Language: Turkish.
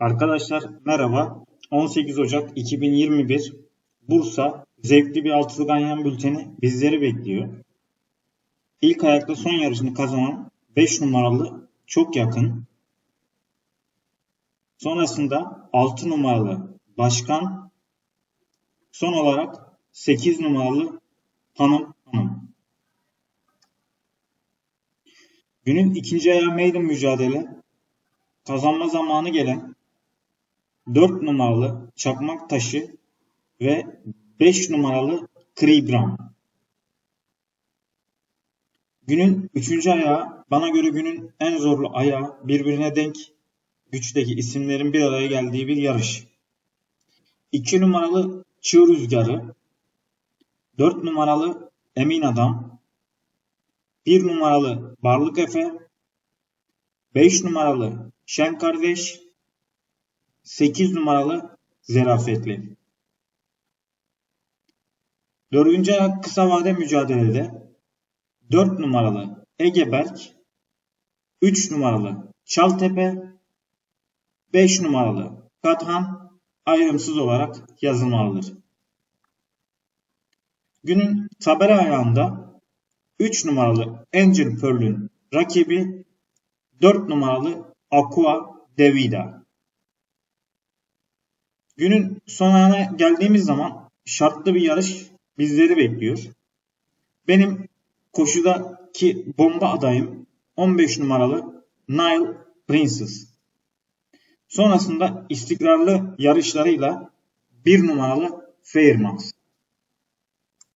Arkadaşlar merhaba. 18 Ocak 2021 Bursa zevkli bir altılı ganyan bülteni bizleri bekliyor. İlk ayakta son yarışını kazanan 5 numaralı çok yakın. Sonrasında 6 numaralı başkan. Son olarak 8 numaralı hanım hanım. Günün ikinci ayağı maiden mücadele. Kazanma zamanı gelen 4 numaralı çakmak taşı ve 5 numaralı Kribram. Günün 3. ayağı bana göre günün en zorlu ayağı birbirine denk güçteki isimlerin bir araya geldiği bir yarış. 2 numaralı Çığ Rüzgarı, 4 numaralı Emin Adam, 1 numaralı Barlık Efe, 5 numaralı Şen Kardeş, 8 numaralı Zerafetli. Dördüncü ayak kısa vade mücadelede 4 numaralı Egeberk, 3 numaralı Çaltepe, 5 numaralı Kathan ayrımsız olarak yazılmalıdır. Günün tabela ayağında 3 numaralı Angel Pearl'ün rakibi 4 numaralı Aqua Devida. Günün son ayağına geldiğimiz zaman şartlı bir yarış bizleri bekliyor. Benim koşudaki bomba adayım 15 numaralı Nile Princess. Sonrasında istikrarlı yarışlarıyla 1 numaralı Fairmax.